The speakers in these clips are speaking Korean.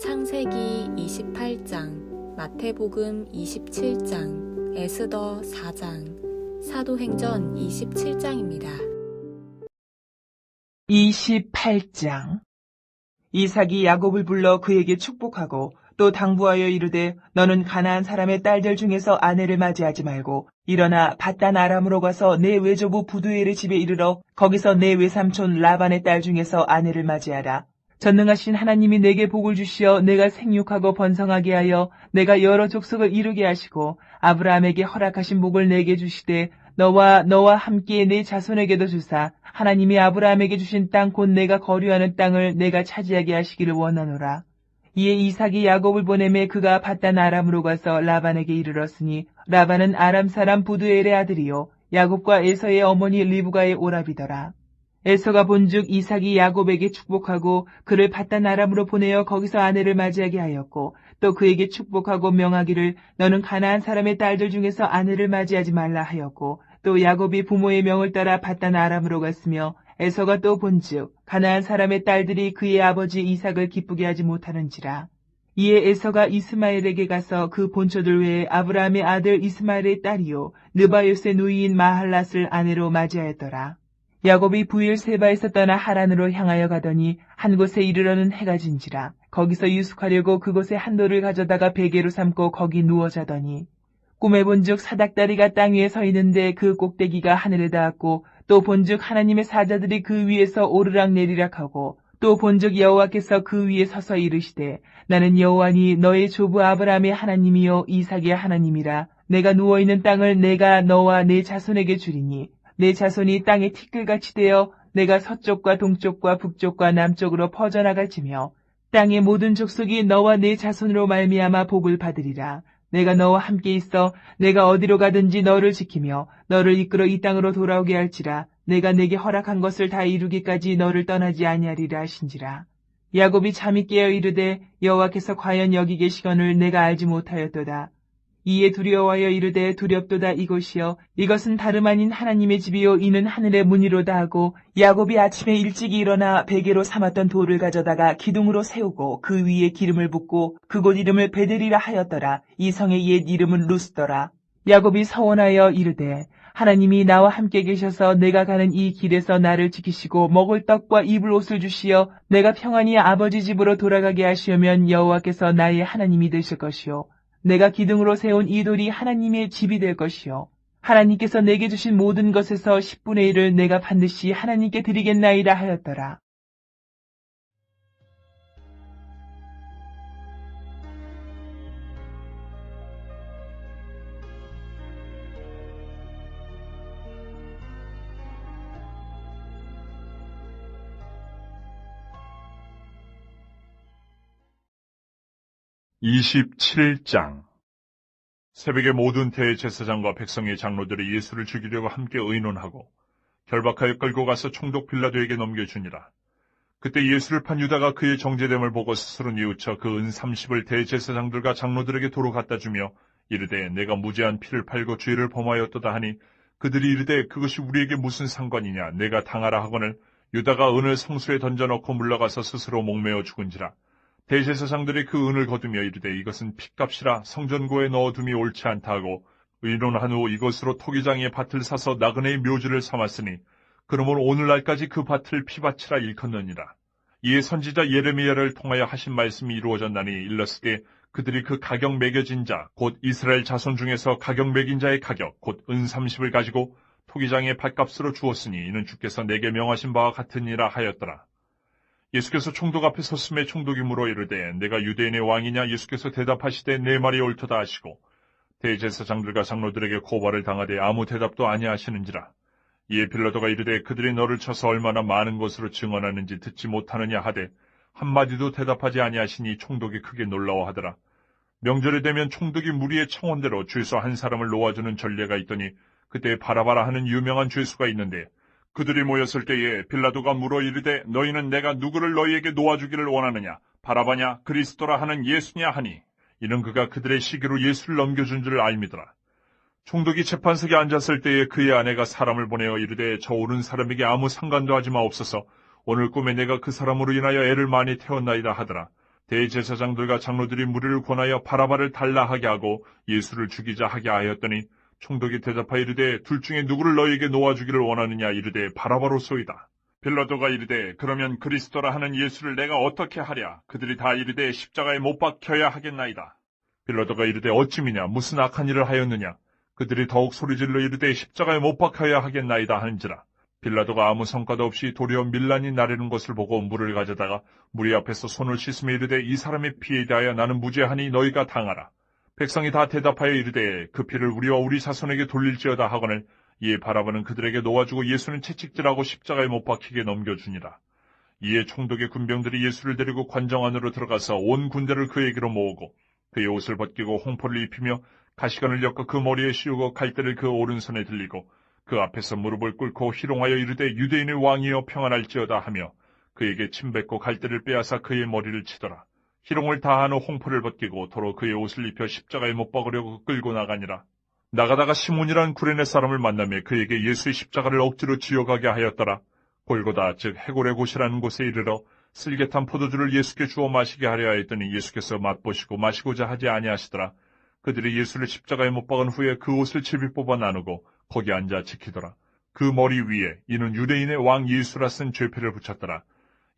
창세기 28장, 마태복음 27장, 에스더 4장, 사도행전 27장입니다. 28장 이삭이 야곱을 불러 그에게 축복하고 또 당부하여 이르되 너는 가나안 사람의 딸들 중에서 아내를 맞이하지 말고 일어나 바단 아람으로 가서 내 외조부 부두엘의 집에 이르러 거기서 내 외삼촌 라반의 딸 중에서 아내를 맞이하라. 전능하신 하나님이 내게 복을 주시어 내가 생육하고 번성하게 하여 내가 여러 족속을 이루게 하시고 아브라함에게 허락하신 복을 내게 주시되 너와 너와 함께 내 자손에게도 주사 하나님이 아브라함에게 주신 땅 곧 내가 거류하는 땅을 내가 차지하게 하시기를 원하노라. 이에 이삭이 야곱을 보내매 그가 바단 아람으로 가서 라반에게 이르렀으니 라반은 아람 사람 부두엘의 아들이요 야곱과 에서의 어머니 리브가의 오랍이더라. 에서가 본즉 이삭이 야곱에게 축복하고 그를 바단 아람으로 보내어 거기서 아내를 맞이하게 하였고 또 그에게 축복하고 명하기를 너는 가나안 사람의 딸들 중에서 아내를 맞이하지 말라 하였고 또 야곱이 부모의 명을 따라 바단 아람으로 갔으며 에서가 또 본즉 가나안 사람의 딸들이 그의 아버지 이삭을 기쁘게 하지 못하는지라 이에 에서가 이스마엘에게 가서 그 본초들 외에 아브라함의 아들 이스마엘의 딸이요 느바요스의 누이인 마할랏을 아내로 맞이하였더라. 야곱이 부일 세바에서 떠나 하란으로 향하여 가더니 한 곳에 이르러는 해가 진지라. 거기서 유숙하려고 그곳에 한 돌을 가져다가 베개로 삼고 거기 누워 자더니 꿈에 본즉 사닥다리가 땅 위에 서 있는데 그 꼭대기가 하늘에 닿았고 또 본즉 하나님의 사자들이 그 위에서 오르락 내리락 하고 또 본즉 여호와께서 그 위에 서서 이르시되 나는 여호와니 너의 조부 아브라함의 하나님이요 이삭의 하나님이라. 내가 누워 있는 땅을 내가 너와 내 자손에게 주리니 내 자손이 땅에 티끌같이 되어 내가 서쪽과 동쪽과 북쪽과 남쪽으로 퍼져나갈지며 땅의 모든 족속이 너와 내 자손으로 말미암아 복을 받으리라. 내가 너와 함께 있어 내가 어디로 가든지 너를 지키며 너를 이끌어 이 땅으로 돌아오게 할지라 내가 내게 허락한 것을 다 이루기까지 너를 떠나지 아니하리라 하신지라. 야곱이 잠이 깨어 이르되 여호와께서 과연 여기 계시거늘 내가 알지 못하였도다. 이에 두려워하여 이르되 두렵도다 이곳이여. 이것은 다름 아닌 하나님의 집이요. 이는 하늘의 문이로다 하고 야곱이 아침에 일찍 일어나 베개로 삼았던 돌을 가져다가 기둥으로 세우고 그 위에 기름을 붓고 그곳 이름을 베델이라 하였더라. 이 성의 옛 이름은 루스더라. 야곱이 서원하여 이르되 하나님이 나와 함께 계셔서 내가 가는 이 길에서 나를 지키시고 먹을 떡과 입을 옷을 주시어 내가 평안히 아버지 집으로 돌아가게 하시오면 여호와께서 나의 하나님이 되실 것이요 내가 기둥으로 세운 이 돌이 하나님의 집이 될 것이요. 하나님께서 내게 주신 모든 것에서 10분의 1을 내가 반드시 하나님께 드리겠나이다 하였더라. 이십칠 장. 새벽에 모든 대제사장과 백성의 장로들이 예수를 죽이려고 함께 의논하고 결박하여 끌고 가서 총독 빌라도에게 넘겨주니라. 그때 예수를 판 유다가 그의 정제됨을 보고 스스로 뉘우쳐 그은 삼십을 대제사장들과 장로들에게 도로 갖다 주며 이르되 내가 무죄한 피를 팔고 죄를 범하였도다 하니 그들이 이르되 그것이 우리에게 무슨 상관이냐? 내가 당하라 하거늘 유다가 은을 성수에 던져놓고 물러가서 스스로 목매어 죽은지라 대제사장들이 그 은을 거두며 이르되 이것은 핏값이라 성전고에 넣어둠이 옳지 않다 하고 의논한 후 이것으로 토기장의 밭을 사서 나그네의 묘지를 삼았으니 그러므로 오늘날까지 그 밭을 피밭이라 일컫느니라. 이에 선지자 예레미야를 통하여 하신 말씀이 이루어졌나니 일렀으되 그들이 그 가격 매겨진 자 곧 이스라엘 자손 중에서 가격 매긴 자의 가격 곧은 삼십을 가지고 토기장의 밭값으로 주었으니 이는 주께서 내게 명하신 바와 같으니라 하였더라. 예수께서 총독 앞에 섰음에 총독이 물어 이르되 내가 유대인의 왕이냐? 예수께서 대답하시되 내 말이 옳도다 하시고 대제사장들과 장로들에게 고발을 당하되 아무 대답도 아니하시는지라. 이에 빌라도가 이르되 그들이 너를 쳐서 얼마나 많은 것으로 증언하는지 듣지 못하느냐? 하되 한마디도 대답하지 아니하시니 총독이 크게 놀라워하더라. 명절이 되면 총독이 무리의 청원대로 죄수 한 사람을 놓아주는 전례가 있더니 그때 바라바라 하는 유명한 죄수가 있는데 그들이 모였을 때에 빌라도가 물어 이르되 너희는 내가 누구를 너희에게 놓아주기를 원하느냐 바라바냐 그리스도라 하는 예수냐 하니 이는 그가 그들의 시기로 예수를 넘겨준 줄을 알미더라. 총독이 재판석에 앉았을 때에 그의 아내가 사람을 보내어 이르되 저 오른 사람에게 아무 상관도 하지 마옵소서 오늘 꿈에 내가 그 사람으로 인하여 애를 많이 태웠나이다 하더라. 대제사장들과 장로들이 무리를 권하여 바라바를 달라하게 하고 예수를 죽이자 하게 하였더니 총독이 대답하여 이르되 둘 중에 누구를 너희에게 놓아주기를 원하느냐 이르되 바라바로소이다. 빌라도가 이르되 그러면 그리스도라 하는 예수를 내가 어떻게 하랴? 그들이 다 이르되 십자가에 못 박혀야 하겠나이다. 빌라도가 이르되 어찌미냐? 무슨 악한 일을 하였느냐? 그들이 더욱 소리질러 이르되 십자가에 못 박혀야 하겠나이다 하는지라. 빌라도가 아무 성과도 없이 도리어 밀란이 나르는 것을 보고 물을 가져다가 무리 앞에서 손을 씻으며 이르되 이 사람의 피에 대하여 나는 무죄하니 너희가 당하라 백성이 다 대답하여 이르되 그 피를 우리와 우리 자손에게 돌릴지어다 하거늘 이에 바라보는 그들에게 놓아주고 예수는 채찍질하고 십자가에 못 박히게 넘겨주니라. 이에 총독의 군병들이 예수를 데리고 관정 안으로 들어가서 온 군대를 그에게로 모으고 그의 옷을 벗기고 홍포를 입히며 가시관을 엮어 그 머리에 씌우고 갈대를 그 오른손에 들리고 그 앞에서 무릎을 꿇고 희롱하여 이르되 유대인의 왕이여 평안할지어다 하며 그에게 침뱉고 갈대를 빼앗아 그의 머리를 치더라. 희롱을 다한 후 홍포를 벗기고 도로 그의 옷을 입혀 십자가에 못 박으려고 끌고 나가니라. 나가다가 시몬이란 구레네 사람을 만나며 그에게 예수의 십자가를 억지로 지어가게 하였더라. 골고다 즉 해골의 곳이라는 곳에 이르러 쓸개탄 포도주를 예수께 주어 마시게 하려 하였더니 예수께서 맛보시고 마시고자 하지 아니하시더라. 그들이 예수를 십자가에 못 박은 후에 그 옷을 제비 뽑아 나누고 거기 앉아 지키더라. 그 머리 위에 이는 유대인의 왕 예수라 쓴 죄패를 붙였더라.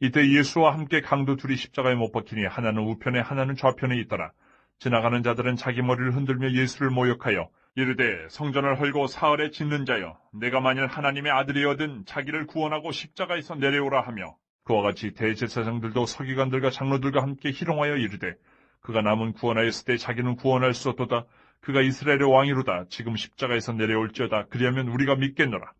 이때 예수와 함께 강도 둘이 십자가에 못 박히니 하나는 우편에 하나는 좌편에 있더라. 지나가는 자들은 자기 머리를 흔들며 예수를 모욕하여 이르되 성전을 헐고 사흘에 짓는 자여 내가 만일 하나님의 아들이어든 자기를 구원하고 십자가에서 내려오라 하며 그와 같이 대제사장들도 서기관들과 장로들과 함께 희롱하여 이르되 그가 남은 구원하였을 때 자기는 구원할 수 없도다. 그가 이스라엘의 왕이로다. 지금 십자가에서 내려올지어다. 그리하면 우리가 믿겠노라.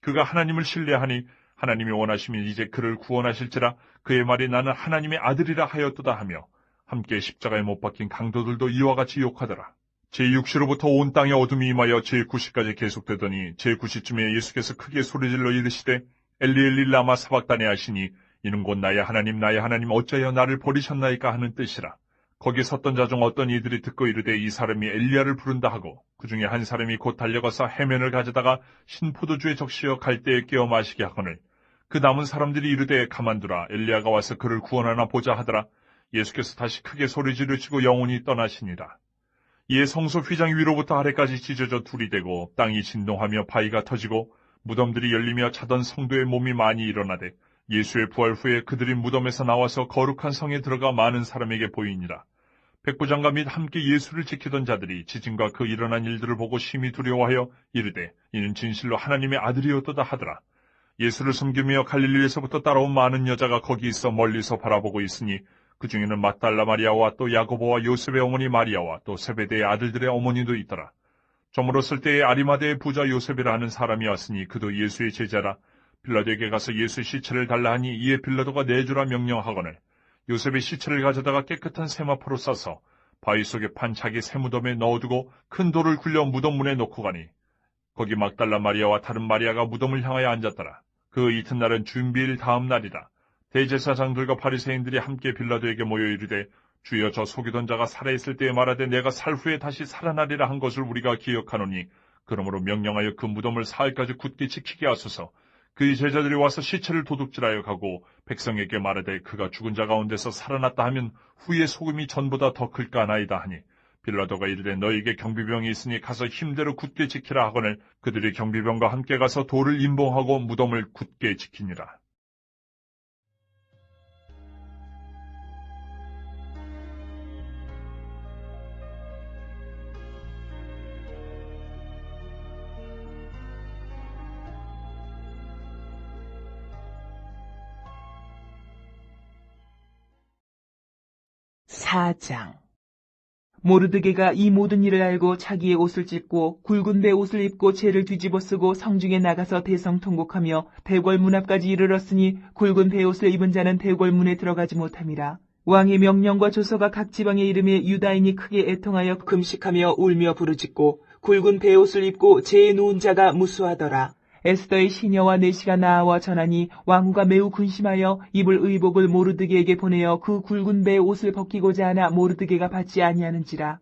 그가 하나님을 신뢰하니 하나님이 원하시면 이제 그를 구원하실지라 그의 말이 나는 하나님의 아들이라 하였도다 하며 함께 십자가에 못 박힌 강도들도 이와 같이 욕하더라. 제6시로부터 온 땅에 어둠이 임하여 제9시까지 계속되더니 제9시쯤에 예수께서 크게 소리질러 이르시되 엘리 엘리 라마 사박다네 하시니 이는 곧 나의 하나님 나의 하나님 어찌하여 나를 버리셨나이까 하는 뜻이라. 거기 섰던 자 중 어떤 이들이 듣고 이르되 이 사람이 엘리야를 부른다 하고 그 중에 한 사람이 곧 달려가서 해면을 가져다가 신포도주에 적시어 갈대에 끼어 마시게 하거늘 그 남은 사람들이 이르되 가만두라 엘리야가 와서 그를 구원하나 보자 하더라 예수께서 다시 크게 소리 지르시고 영혼이 떠나시니라 이에 성소 휘장 위로부터 아래까지 찢어져 둘이 되고 땅이 진동하며 바위가 터지고 무덤들이 열리며 자던 성도의 몸이 많이 일어나되 예수의 부활 후에 그들이 무덤에서 나와서 거룩한 성에 들어가 많은 사람에게 보이니라. 백부장과 및 함께 예수를 지키던 자들이 지진과 그 일어난 일들을 보고 심히 두려워하여 이르되 이는 진실로 하나님의 아들이었도다 하더라. 예수를 섬기며 갈릴리에서부터 따라온 많은 여자가 거기 있어 멀리서 바라보고 있으니 그 중에는 막달라 마리아와 또 야고보와 요셉의 어머니 마리아와 또 세베대의 아들들의 어머니도 있더라. 저물어 쓸 때에 아리마대의 부자 요셉이라 하는 사람이 왔으니 그도 예수의 제자라 빌라도에게 가서 예수 시체를 달라 하니 이에 빌라도가 내주라 명령하거늘 요셉의 시체를 가져다가 깨끗한 세마포로 싸서 바위 속에 판 자기 세무덤에 넣어두고 큰 돌을 굴려 무덤 문에 놓고 가니 거기 막달라 마리아와 다른 마리아가 무덤을 향하여 앉았더라. 그 이튿날은 준비일 다음 날이라. 대제사장들과 바리새인들이 함께 빌라도에게 모여 이르되 주여 저 속이던 자가 살아있을 때에 말하되 내가 살 후에 다시 살아나리라 한 것을 우리가 기억하노니 그러므로 명령하여 그 무덤을 사흘까지 굳게 지키게 하소서 그의 제자들이 와서 시체를 도둑질하여 가고 백성에게 말하되 그가 죽은 자 가운데서 살아났다 하면 후에 소금이 전보다 더 클까 하나이다 하니 빌라도가 이르되 너에게 경비병이 있으니 가서 힘대로 굳게 지키라 하거늘 그들이 경비병과 함께 가서 돌을 임봉하고 무덤을 굳게 지키니라. 사장 모르드게가 이 모든 일을 알고 자기의 옷을 찢고 굵은 배 옷을 입고 죄를 뒤집어 쓰고 성중에 나가서 대성 통곡하며 대궐 문 앞까지 이르렀으니 굵은 배 옷을 입은 자는 대궐 문에 들어가지 못함이라. 왕의 명령과 조서가 각 지방에 이름에 유다인이 크게 애통하여 금식하며 울며 부르짖고 굵은 배 옷을 입고 죄에 누운 자가 무수하더라. 에스더의 시녀와 내시가 나와 전하니 왕후가 매우 군심하여 입을 의복을 모르드게에게 보내어 그 굵은 배의 옷을 벗기고자 하나 모르드게가 받지 아니하는지라.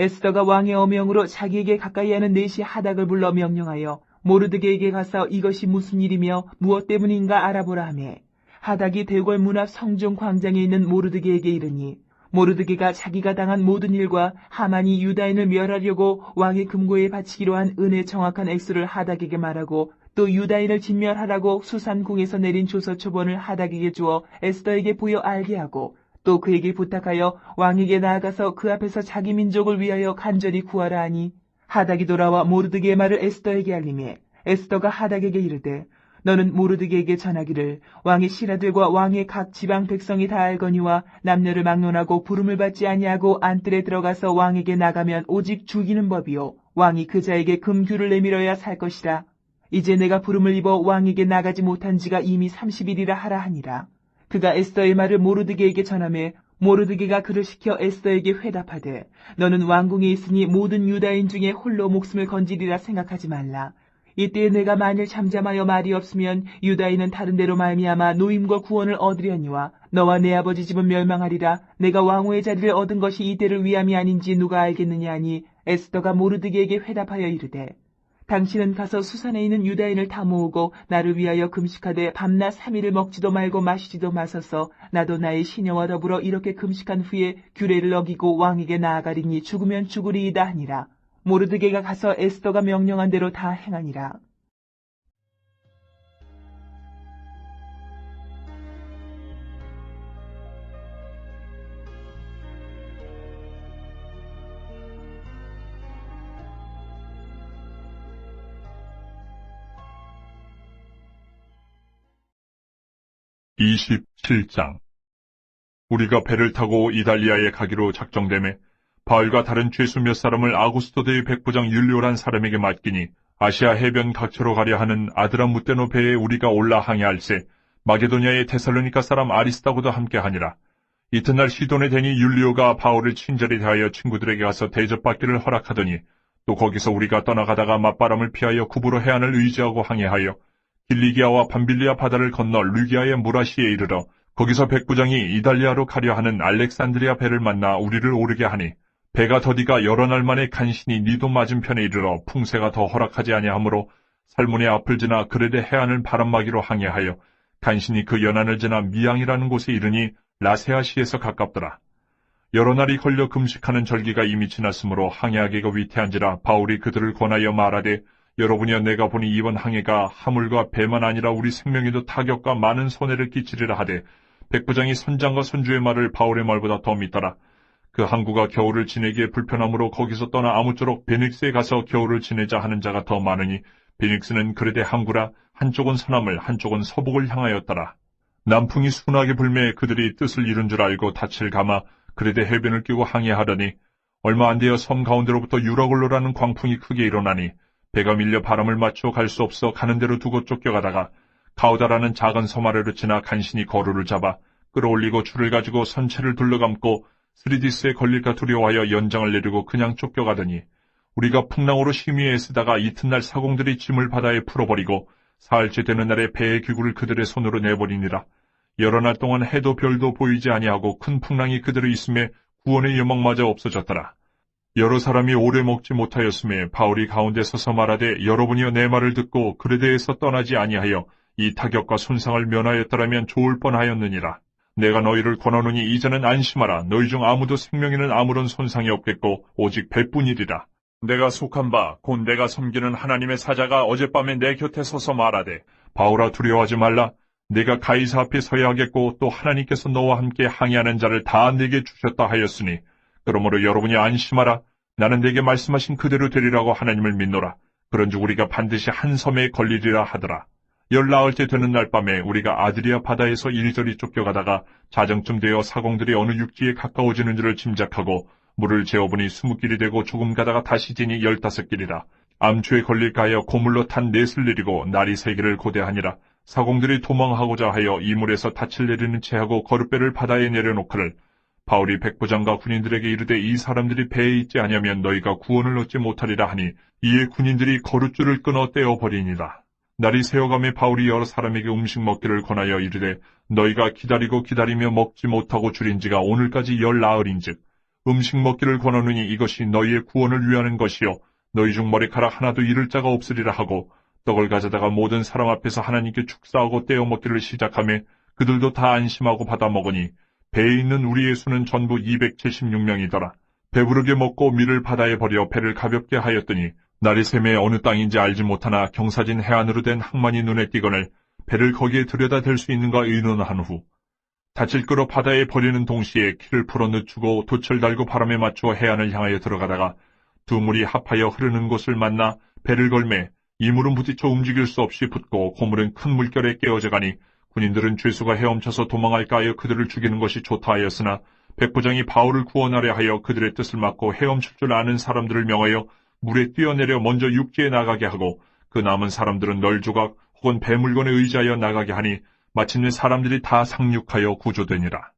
에스더가 왕의 어명으로 자기에게 가까이 하는 내시 하닥을 불러 명령하여 모르드게에게 가서 이것이 무슨 일이며 무엇 때문인가 알아보라 하매 하닥이 대궐 문 앞 성중 광장에 있는 모르드게에게 이르니 모르드게가 자기가 당한 모든 일과 하만이 유다인을 멸하려고 왕의 금고에 바치기로 한 은의 정확한 액수를 하닥에게 말하고 또 유다인을 진멸하라고 수산궁에서 내린 조서 초본을 하닥에게 주어 에스더에게 보여 알게 하고 또 그에게 부탁하여 왕에게 나아가서 그 앞에서 자기 민족을 위하여 간절히 구하라 하니 하닥이 돌아와 모르드게의 말을 에스더에게 알림해 에스더가 하닥에게 이르되 너는 모르드게에게 전하기를 왕의 신하들과 왕의 각 지방 백성이 다 알거니와 남녀를 막론하고 부름을 받지 아니하고 안뜰에 들어가서 왕에게 나가면 오직 죽이는 법이요. 왕이 그 자에게 금규를 내밀어야 살 것이라. 이제 내가 부름을 입어 왕에게 나가지 못한 지가 이미 30일이라 하라 하니라. 그가 에스더의 말을 모르드게에게 전하매 모르드게가 그를 시켜 에스더에게 회답하되 너는 왕궁에 있으니 모든 유다인 중에 홀로 목숨을 건지리라 생각하지 말라 이때 내가 만일 잠잠하여 말이 없으면 유다인은 다른 데로 말미암아 노임과 구원을 얻으려니와 너와 내 아버지 집은 멸망하리라. 내가 왕후의 자리를 얻은 것이 이때를 위함이 아닌지 누가 알겠느냐 하니 에스더가 모르드게에게 회답하여 이르되 당신은 가서 수산에 있는 유다인을 다 모으고 나를 위하여 금식하되 밤낮 삼일을 먹지도 말고 마시지도 마소서. 나도 나의 시녀와 더불어 이렇게 금식한 후에 규례를 어기고 왕에게 나아가리니 죽으면 죽으리이다 하니라 모르드게가 가서 에스더가 명령한 대로 다 행하니라. (27장) 우리가 배를 타고 이달리아에 가기로 작정되매 바울과 다른 죄수 몇 사람을 아구스토대의 백부장 율리오란 사람에게 맡기니 아시아 해변 각처로 가려 하는 아드람 무테노 배에 우리가 올라 항해할세 마게도니아의 테살로니카 사람 아리스타고도 함께하니라. 이튿날 시돈에 대니 율리오가 바울을 친절히 대하여 친구들에게 가서 대접받기를 허락하더니 또 거기서 우리가 떠나가다가 맞바람을 피하여 구부로 해안을 의지하고 항해하여 길리기아와 밤빌리아 바다를 건너 르기아의 무라시에 이르러 거기서 백부장이 이달리아로 가려 하는 알렉산드리아 배를 만나 우리를 오르게 하니 배가 더디가 여러 날 만에 간신히 니도 맞은편에 이르러 풍세가 더 허락하지 아니하므로 살문의 앞을 지나 그레데 해안을 바람막이로 항해하여 간신히 그 연안을 지나 미양이라는 곳에 이르니 라세아시에서 가깝더라. 여러 날이 걸려 금식하는 절기가 이미 지났으므로 항해하기가 위태한지라 바울이 그들을 권하여 말하되 여러분이여 내가 보니 이번 항해가 하물과 배만 아니라 우리 생명에도 타격과 많은 손해를 끼치리라 하되 백부장이 선장과 선주의 말을 바울의 말보다 더 믿더라. 그 항구가 겨울을 지내기에 불편하므로 거기서 떠나 아무쪼록 베닉스에 가서 겨울을 지내자 하는 자가 더 많으니 베닉스는 그레데 항구라 한쪽은 서남을 한쪽은 서북을 향하였더라. 남풍이 순하게 불매 그들이 뜻을 이룬 줄 알고 닻을 감아 그레데 해변을 끼고 항해하더니 얼마 안 되어 섬 가운데로부터 유라굴로라는 광풍이 크게 일어나니 배가 밀려 바람을 맞춰 갈수 없어 가는 대로 두고 쫓겨가다가 가우다라는 작은 섬 아래로 지나 간신히 거루를 잡아 끌어올리고 줄을 가지고 선체를 둘러감고 스리디스에 걸릴까 두려워하여 연장을 내리고 그냥 쫓겨가더니 우리가 풍랑으로 심히 애쓰다가 이튿날 사공들이 짐을 바다에 풀어버리고 사흘째 되는 날에 배의 기구를 그들의 손으로 내버리니라. 여러 날 동안 해도 별도 보이지 아니하고 큰 풍랑이 그들의 있음에 구원의 여망마저 없어졌더라. 여러 사람이 오래 먹지 못하였음에 바울이 가운데 서서 말하되 여러분이여 내 말을 듣고 그레데에서 떠나지 아니하여 이 타격과 손상을 면하였더라면 좋을 뻔하였느니라. 내가 너희를 권하노니 이제는 안심하라. 너희 중 아무도 생명에는 아무런 손상이 없겠고 오직 배뿐이리라. 내가 속한 바 곧 내가 섬기는 하나님의 사자가 어젯밤에 내 곁에 서서 말하되 바울아 두려워하지 말라. 내가 가이사 앞에 서야 하겠고 또 하나님께서 너와 함께 항해하는 자를 다 내게 주셨다 하였으니 그러므로 여러분이 안심하라. 나는 내게 말씀하신 그대로 되리라고 하나님을 믿노라. 그런즉 우리가 반드시 한 섬에 걸리리라 하더라. 열나흘째 되는 날 밤에 우리가 아드리아 바다에서 이리저리 쫓겨가다가 자정쯤 되어 사공들이 어느 육지에 가까워지는 줄을 짐작하고 물을 재어보니 스무 길이 되고 조금 가다가 다시 지니 열다섯 길이라. 암초에 걸릴까 하여 고물로 탄 넷을 내리고 날이 세 개를 고대하니라. 사공들이 도망하고자 하여 이물에서 닻을 내리는 채하고 거룻배를 바다에 내려놓기를 바울이 백부장과 군인들에게 이르되 이 사람들이 배에 있지 아니하면 너희가 구원을 얻지 못하리라 하니 이에 군인들이 거룻줄을 끊어 떼어버리니라. 날이 새어감에 바울이 여러 사람에게 음식 먹기를 권하여 이르되 너희가 기다리고 기다리며 먹지 못하고 줄인 지가 오늘까지 열 나흘인즉 음식 먹기를 권하느니 이것이 너희의 구원을 위하는 것이요 너희 중 머리카락 하나도 잃을 자가 없으리라 하고 떡을 가져다가 모든 사람 앞에서 하나님께 축사하고 떼어 먹기를 시작하며 그들도 다 안심하고 받아 먹으니 배에 있는 우리의 수는 전부 276명이더라. 배부르게 먹고 밀을 바다에 버려 배를 가볍게 하였더니 날이 샘에 어느 땅인지 알지 못하나 경사진 해안으로 된 항만이 눈에 띄거늘 배를 거기에 들여다 댈 수 있는가 의논한 후 다칠 거로 바다에 버리는 동시에 키를 풀어 늦추고 돛을 달고 바람에 맞추어 해안을 향하여 들어가다가 두 물이 합하여 흐르는 곳을 만나 배를 걸매 이 물은 부딪혀 움직일 수 없이 붙고 고물은 큰 물결에 깨어져 가니 군인들은 죄수가 헤엄쳐서 도망할까 하여 그들을 죽이는 것이 좋다 하였으나 백부장이 바울을 구원하려 하여 그들의 뜻을 막고 헤엄칠 줄 아는 사람들을 명하여 물에 뛰어내려 먼저 육지에 나가게 하고 그 남은 사람들은 널조각 혹은 배물건에 의지하여 나가게 하니 마침내 사람들이 다 상륙하여 구조되니라.